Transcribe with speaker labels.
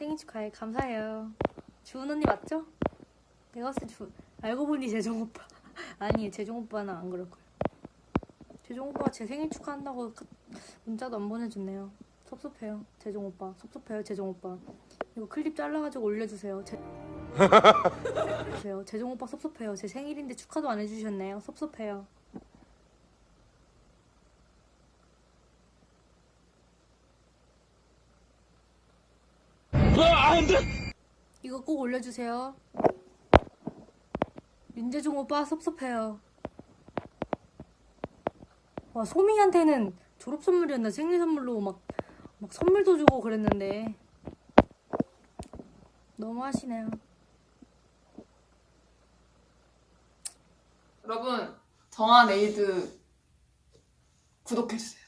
Speaker 1: 축하해. 감사해요. 주은 언니 맞죠? 내가 봤을 때 주... 알고 보니 재정 오빠. 아니, 재정 오빠는 안 그럴 거예요. 재정 오빠가 제 생일 축하한다고 카- 문자도 안 보내줬네요. 섭섭해요. 재정 오빠. 섭섭해요, 재정 오빠. 이거 클립 잘라가지고 올려주세요. 제... 재정 오빠 섭섭해요. 제 생일인데 축하도 안 해주셨네요. 섭섭해요. 이거 꼭 올려주세요. 윤재종 오빠 섭섭해요. 와 소미한테는 졸업 선물이었나 생일 선물로 막, 막 선물도 주고 그랬는데 너무 하시네요.
Speaker 2: 여러분 정한 에이드 구독해주세요.